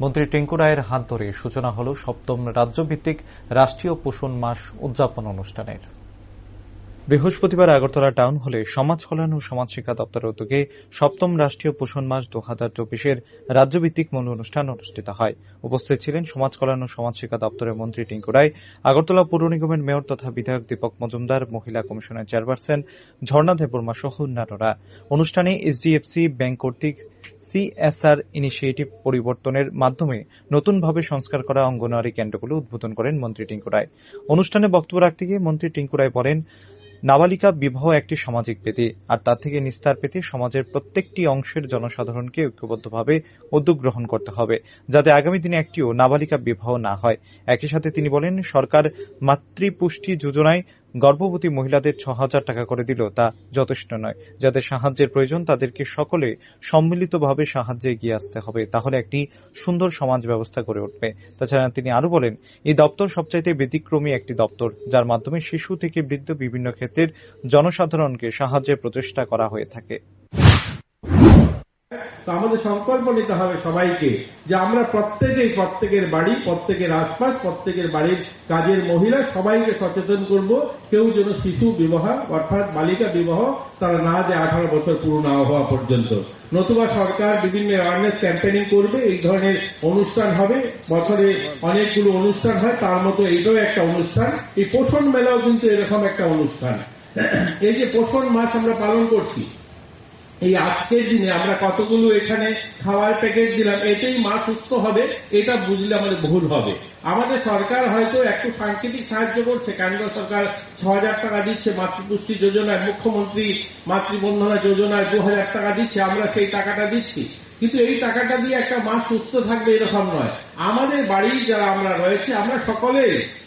মন্ত্রী টেঙ্কু রায়ের হাত ধরে সূচনা হল সপ্তম রাজ্যভিত্তিক রাষ্ট্রীয় পোষণ মাস উদযাপন অনুষ্ঠানের। বৃহস্পতিবার আগরতলা টাউন হলে সমাজ কল্যাণ ও সমাজ শিক্ষা দপ্তরের উদ্যোগে সপ্তম রাষ্ট্রীয় পোষণ মাস দু হাজার চব্বিশের রাজ্যভিত্তিক মূল অনুষ্ঠান অনুষ্ঠিত হয়। উপস্থিত ছিলেন সমাজ কল্যাণ ও সমাজ শিক্ষা দপ্তরের মন্ত্রী টিঙ্কু রায়, আগরতলা পৌর নিগমের মেয়র তথা বিধায়ক দীপক মজুমদার, মহিলা কমিশনের চেয়ারপারসন ঝর্ণা দেববর্মা সহ অন্যান্যরা। অনুষ্ঠানে এইচডিএফসি ব্যাংক কর্তৃক সিএসআর ইনিশিয়েটিভ পরিবর্তনের মাধ্যমে নতুনভাবে সংস্কার করা অঙ্গনওয়াড়ি কেন্দ্রগুলো উদ্বোধন করেন মন্ত্রী টিঙ্কু রায়। অনুষ্ঠানে বক্তব্য রাখতে গিয়ে মন্ত্রী টিঙ্কু রায় বলেন, নাবালিকা বিবাহ একটি সামাজিক ব্যাধি আর তার থেকে নিস্তার পেতে সমাজের প্রত্যেকটি অংশের জনসাধারণকে ঐক্যবদ্ধভাবে উদ্যোগ গ্রহণ করতে হবে, যাতে আগামী দিনে একটিও নাবালিকা বিবাহ না হয়। একই সাথে তিনি বলেন, সরকার মাতৃপুষ্টি যোজনায় গর্ভবতী মহিলাদের ছ হাজার টাকা করে দিল তা যথেষ্ট নয়। যাদের সাহায্যের প্রয়োজন, তাদেরকে সকলে সম্মিলিতভাবে সাহায্যে এগিয়ে আসতে হবে। তাহলে একটি সুন্দর সমাজ ব্যবস্থা গড়ে উঠবে। তাছাড়া তিনি আরও বলেন, এই দপ্তর সবচাইতে ব্যতিক্রমী একটি দপ্তর, যার মাধ্যমে শিশু থেকে বৃদ্ধ বিভিন্ন ক্ষেত্রের জনসাধারণকে সাহায্যের প্রচেষ্টা করা হয়ে থাকে। তো আমাদের সংকল্প নিতে হবে সবাইকে যে আমরা প্রত্যেকেই, প্রত্যেকের বাড়ি, প্রত্যেকের আশপাশ, প্রত্যেকের বাড়ির কাজের মহিলা সবাইকে সচেতন করব। কেউ যেন শিশু বিবাহ, অর্থাৎ বালিকা বিবাহ, তারা না যে আঠারো বছর পুরো না হওয়া পর্যন্ত। নতুবা সরকার বিভিন্ন অ্যাওয়ারনেস ক্যাম্পেনিং করবে, এই ধরনের অনুষ্ঠান হবে। বছরে অনেকগুলো অনুষ্ঠান হয়, তার মতো এইটাও একটা অনুষ্ঠান। এই পোষণ মেলাও কিন্তু এরকম একটা অনুষ্ঠান। এই যে পোষণ মাস আমরা পালন করছি এই আজকের দিনে আমরা কতগুলো এখানে খাওয়ার প্যাকেট দিলাম, এতেই মা সুস্থ হবে, এটা বুঝলে আমাদের ভুল হবে। আমাদের সরকার হয়তো একটু সাংকেতিক সাহায্য করছে, কেন্দ্র সরকার ছ হাজার টাকা দিচ্ছে, মাতৃপুষ্টি যোজনায়, মুখ্যমন্ত্রী মাতৃবন্ধনা যোজনায় দু হাজার টাকা দিচ্ছে, আমরা সেই টাকাটা দিচ্ছি। কিন্তু এই টাকাটা দিয়ে একটা মা সুস্থ থাকবে এরকম নয়। আমাদের বাড়ি যারা আমরা রয়েছে, আমরা সকলে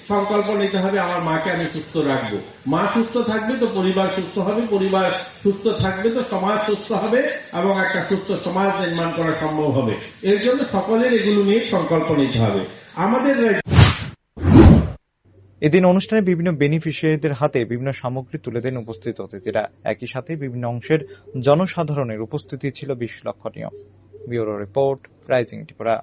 সংকল্প নিতে হবে, আমার মাকে আমি সুস্থ রাখব। মা সুস্থ থাকবে তো পরিবার সুস্থ হবে, পরিবার সুস্থ থাকবে তো সমাজ সুস্থ হবে এবং একটা সুস্থ সমাজ নির্মাণ করা সম্ভব হবে। এর জন্য সকলের এগুলো নিয়ে সংকল্প নিতে হবে। আমাদের এদিন অনুষ্ঠানে বিভিন্ন বেনিফিশিয়ারিদের হাতে বিভিন্ন সামগ্রী তুলে দেন উপস্থিত অতিথিরা। একই সাথে বিভিন্ন অংশের জনসাধারণের উপস্থিতি ছিল বেশ লক্ষণীয়। Bureau report, Rising Tripura.